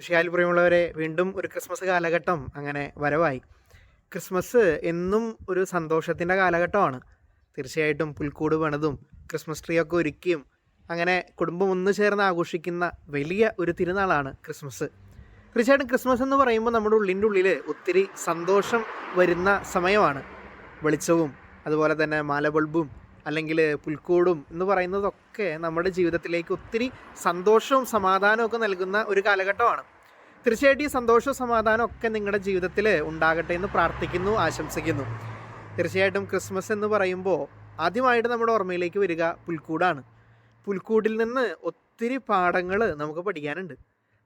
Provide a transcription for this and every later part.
ഋഷിയാൽ പ്രിയമുള്ളവരെ വീണ്ടും ഒരു ക്രിസ്മസ് കാലഘട്ടം അങ്ങനെ വരവായി. ക്രിസ്മസ് എന്നും ഒരു സന്തോഷത്തിന്റെ കാലഘട്ടമാണ്. തീർച്ചയായിട്ടും പുൽക്കൂട് പണിതും ക്രിസ്മസ് ട്രീ ഒക്കെ ഒരുക്കിയും അങ്ങനെ കുടുംബം ഒന്ന് ചേർന്ന് ആഘോഷിക്കുന്ന വലിയ ഒരു തിരുനാളാണ് ക്രിസ്മസ്. തീർച്ചയായിട്ടും ക്രിസ്മസ് എന്ന് പറയുമ്പോൾ നമ്മുടെ ഉള്ളിന്റെ ഉള്ളിൽ ഒത്തിരി സന്തോഷം വരുന്ന സമയമാണ്. വെളിച്ചവും അതുപോലെ തന്നെ മാലബൾബും അല്ലെങ്കിൽ പുൽക്കൂടും എന്ന് പറയുന്നതൊക്കെ നമ്മുടെ ജീവിതത്തിലേക്ക് ഒത്തിരി സന്തോഷവും സമാധാനവും ഒക്കെ നൽകുന്ന ഒരു കാലഘട്ടമാണ്. തീർച്ചയായിട്ടും ഈ സന്തോഷവും സമാധാനവും ഒക്കെ നിങ്ങളുടെ ജീവിതത്തിൽ ഉണ്ടാകട്ടെ എന്ന് പ്രാർത്ഥിക്കുന്നു ആശംസിക്കുന്നു. തീർച്ചയായിട്ടും ക്രിസ്മസ് എന്ന് പറയുമ്പോൾ ആദ്യമായിട്ട് നമ്മുടെ ഓർമ്മയിലേക്ക് വരിക പുൽക്കൂടാണ്. പുൽക്കൂടിൽ നിന്ന് ഒത്തിരി പാഠങ്ങൾ നമുക്ക് പഠിക്കാനുണ്ട്.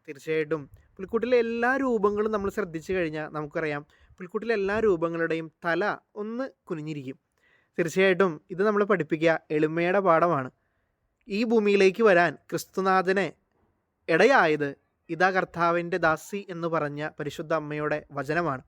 തീർച്ചയായിട്ടും പുൽക്കൂട്ടിലെ എല്ലാ രൂപങ്ങളും നമ്മൾ ശ്രദ്ധിച്ചു കഴിഞ്ഞാൽ നമുക്കറിയാം പുൽക്കൂട്ടിലെ എല്ലാ രൂപങ്ങളുടെയും തല ഒന്ന് കുനിഞ്ഞിരിക്കും. തീർച്ചയായിട്ടും ഇത് നമ്മൾ പഠിപ്പിക്കുക എളിമയുടെ പാഠമാണ്. ഈ ഭൂമിയിലേക്ക് വരാൻ ക്രിസ്തുനാഥനെ ഇടയായത് ഇതാ കർത്താവിന്റെ ദാസി എന്ന് പറഞ്ഞ പരിശുദ്ധ അമ്മയുടെ വചനമാണ്.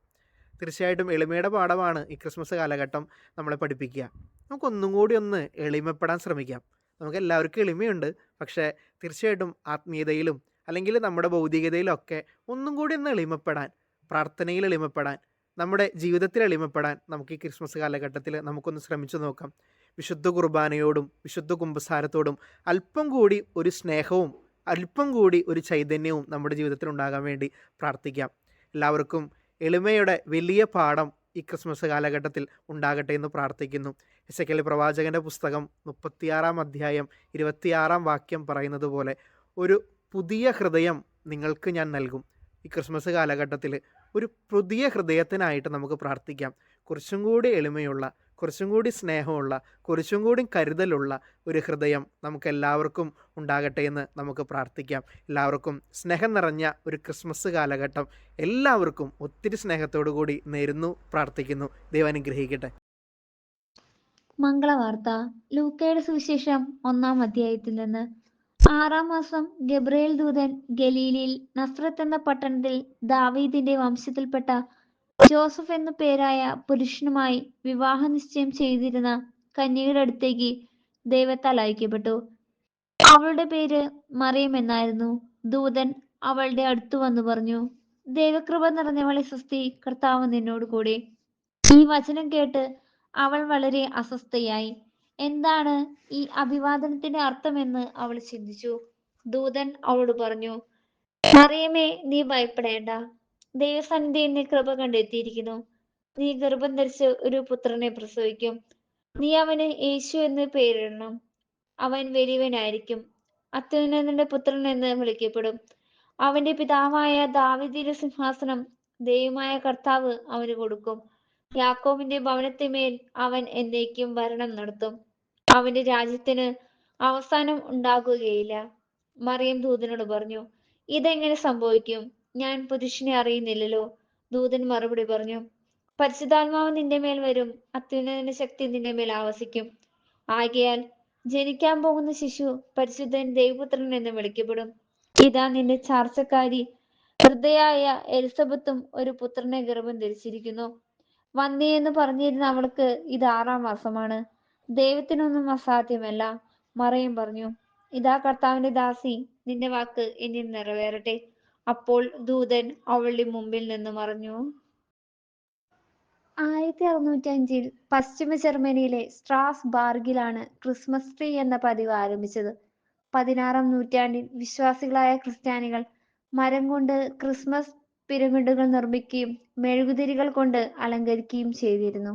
തീർച്ചയായിട്ടും എളിമയുടെ പാഠമാണ് ഈ ക്രിസ്മസ് കാലഘട്ടം നമ്മളെ പഠിപ്പിക്കുക. നമുക്കൊന്നും കൂടി ഒന്ന് എളിമപ്പെടാൻ ശ്രമിക്കാം. നമുക്ക് എല്ലാവർക്കും എളിമയുണ്ട്. പക്ഷേ തീർച്ചയായിട്ടും ആത്മീയതയിലും അല്ലെങ്കിൽ നമ്മുടെ ഭൗതികതയിലൊക്കെ ഒന്നും കൂടി ഒന്ന് എളിമപ്പെടാൻ പ്രാർത്ഥനയിൽ എളിമപ്പെടാൻ നമ്മുടെ ജീവിതത്തിൽ എളിമപ്പെടാൻ നമുക്ക് ഈ ക്രിസ്മസ് കാലഘട്ടത്തിൽ നമുക്കൊന്ന് ശ്രമിച്ചു നോക്കാം. വിശുദ്ധ കുർബാനയോടും വിശുദ്ധ കുംഭസാരത്തോടും അല്പം കൂടി ഒരു സ്നേഹവും അല്പം കൂടി ഒരു ചൈതന്യവും നമ്മുടെ ജീവിതത്തിൽ ഉണ്ടാകാൻ വേണ്ടി പ്രാർത്ഥിക്കാം. എല്ലാവർക്കും എളിമയുടെ വലിയ പാഠം ഈ ക്രിസ്മസ് കാലഘട്ടത്തിൽ ഉണ്ടാകട്ടെ എന്ന് പ്രാർത്ഥിക്കുന്നു. എസ് എ പ്രവാചകന്റെ പുസ്തകം മുപ്പത്തിയാറാം അധ്യായം ഇരുപത്തിയാറാം വാക്യം പറയുന്നത് പോലെ ഒരു പുതിയ ഹൃദയം നിങ്ങൾക്ക് ഞാൻ നൽകും. ഈ ക്രിസ്മസ് കാലഘട്ടത്തിൽ ഒരു പുതിയ ഹൃദയത്തിനായിട്ട് നമുക്ക് പ്രാർത്ഥിക്കാം. കുറച്ചും കൂടി എളിമയുള്ള കുറച്ചും കൂടി സ്നേഹമുള്ള കുറച്ചും കൂടി കരുതലുള്ള ഒരു ഹൃദയം നമുക്ക് എല്ലാവർക്കും ഉണ്ടാകട്ടെ എന്ന് നമുക്ക് പ്രാർത്ഥിക്കാം. എല്ലാവർക്കും സ്നേഹം നിറഞ്ഞ ഒരു ക്രിസ്മസ് കാലഘട്ടം എല്ലാവർക്കും ഒത്തിരി സ്നേഹത്തോടു കൂടി നേരുന്നു പ്രാർത്ഥിക്കുന്നു. ദൈവം അനുഗ്രഹിക്കട്ടെ. മംഗളവാർത്ത. ലൂക്കയുടെ സുവിശേഷം ഒന്നാം അധ്യായത്തിൽ നിന്ന് ആറാം മാസം ഗബ്രയേൽ ദൂതൻ ഗലീലിൽ നസ്രത്ത് എന്ന പട്ടണത്തിൽ ദാവീദിന്റെ വംശത്തിൽപ്പെട്ട ജോസഫ് എന്നു പേരായ പുരുഷനുമായി വിവാഹ നിശ്ചയം ചെയ്തിരുന്ന കന്യകയുടെ അടുത്തേക്ക് ദൈവത്താൽ അയക്കപ്പെട്ടു. അവളുടെ പേര് മറിയം എന്നായിരുന്നു. ദൂതൻ അവളുടെ അടുത്തു വന്നു പറഞ്ഞു ദൈവകൃപ നിറഞ്ഞവളെ സ്വസ്തി കർത്താവ് നിന്നോട് കൂടെ. ഈ വചനം കേട്ട് അവൾ വളരെ അസ്വസ്ഥയായി. എന്താണ് ഈ അഭിവാദനത്തിന്റെ അർത്ഥമെന്ന് അവൾ ചിന്തിച്ചു. ദൂതൻ അവളോട് പറഞ്ഞു മറിയമേ നീ ഭയപ്പെടേണ്ട. ദൈവസന്നിധി നീ കൃപ കണ്ടെത്തിയിരിക്കുന്നു. നീ ഗർഭം ധരിച്ച് ഒരു പുത്രനെ പ്രസവിക്കും. നീ അവന് യേശു എന്ന് പേരിടണം. അവൻ വലിയവനായിരിക്കും. അത്യുന്നതന്റെ പുത്രൻ എന്ന് വിളിക്കപ്പെടും. അവന്റെ പിതാവായ ദാവിദിന്റെ സിംഹാസനം ദൈവമായ കർത്താവ് അവന് കൊടുക്കും. യാക്കോബിന്റെ ഭവനത്തിന്മേൽ അവൻ എന്നേക്കും ഭരണം നടത്തും. അവന്റെ രാജ്യത്തിന് അവസാനം ഉണ്ടാകുകയില്ല. മറിയം ദൂതനോട് പറഞ്ഞു ഇതെങ്ങനെ സംഭവിക്കും? ഞാൻ പുരുഷനെ അറിയുന്നില്ലല്ലോ. ദൂതൻ മറുപടി പറഞ്ഞു പരിശുദ്ധാത്മാവ് നിന്റെ മേൽ വരും. അത്യുന്നതന്റെ ശക്തി നിന്റെ മേൽ ആവസിക്കും. ആകയാൽ ജനിക്കാൻ പോകുന്ന ശിശു പരിശുദ്ധൻ ദൈവപുത്രൻ എന്ന് വിളിക്കപ്പെടും. ഇതാ നിന്റെ ചാർച്ചക്കാരി. ഹൃദയായ എലിസബത്തും ഒരു പുത്രനെ ഗർഭം ധരിച്ചിരിക്കുന്നു. വന്നി എന്ന് പറഞ്ഞിരുന്ന അവൾക്ക് ഇത് ആറാം മാസമാണ്. ദൈവത്തിനൊന്നും അസാധ്യമല്ല. മറയും പറഞ്ഞു ഇതാ കർത്താവിന്റെ ദാസി. നിന്റെ വാക്ക് എന്നിൽ നിറവേറട്ടെ. അപ്പോൾ ദൂതൻ അവളുടെ മുമ്പിൽ നിന്ന് മറഞ്ഞു. ആയിരത്തി അറുന്നൂറ്റി അഞ്ചിൽ പശ്ചിമ ജർമ്മനിയിലെ സ്ട്രാസ് ബാർഗിലാണ് ക്രിസ്മസ് ട്രീ എന്ന പതിവ് ആരംഭിച്ചത്. പതിനാറാം നൂറ്റാണ്ടിൽ വിശ്വാസികളായ ക്രിസ്ത്യാനികൾ മരം കൊണ്ട് ക്രിസ്മസ് പിരമിഡുകൾ നിർമ്മിക്കുകയും മെഴുകുതിരികൾ കൊണ്ട് അലങ്കരിക്കുകയും ചെയ്തിരുന്നു.